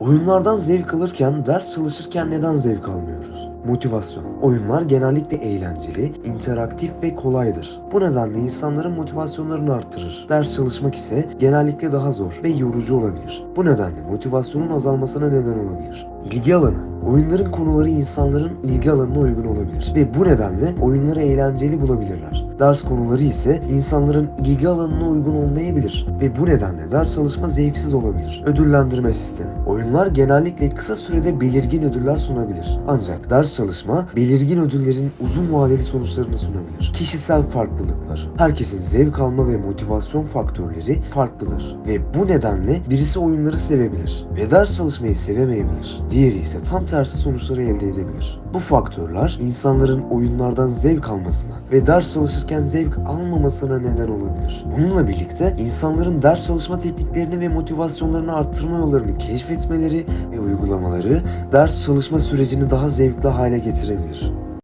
Oyunlardan zevk alırken, ders çalışırken neden zevk almıyoruz? Motivasyon. Oyunlar genellikle eğlenceli, interaktif ve kolaydır. Bu nedenle insanların motivasyonlarını arttırır. Ders çalışmak ise genellikle daha zor ve yorucu olabilir. Bu nedenle motivasyonun azalmasına neden olabilir. İlgi alanı. Oyunların konuları insanların ilgi alanına uygun olabilir ve bu nedenle oyunları eğlenceli bulabilirler. Ders konuları ise insanların ilgi alanına uygun olmayabilir ve bu nedenle ders çalışma zevksiz olabilir. Ödüllendirme sistemi. Oyunlar genellikle kısa sürede belirgin ödüller sunabilir. Ancak ders çalışma belirgin ödüllerin uzun vadeli sonuçlarını sunabilir. Kişisel farklılıklar. Herkesin zevk alma ve motivasyon faktörleri farklıdır ve bu nedenle birisi oyunları sevebilir ve ders çalışmayı sevemeyebilir. Diğeri ise tam tersi sonuçları elde edebilir. Bu faktörler insanların oyunlardan zevk almasına ve ders çalışırken zevk almamasına neden olabilir. Bununla birlikte insanların ders çalışma tekniklerini ve motivasyonlarını arttırma yollarını keşfetmeleri ve uygulamaları ders çalışma sürecini daha zevkli hale getirebilir.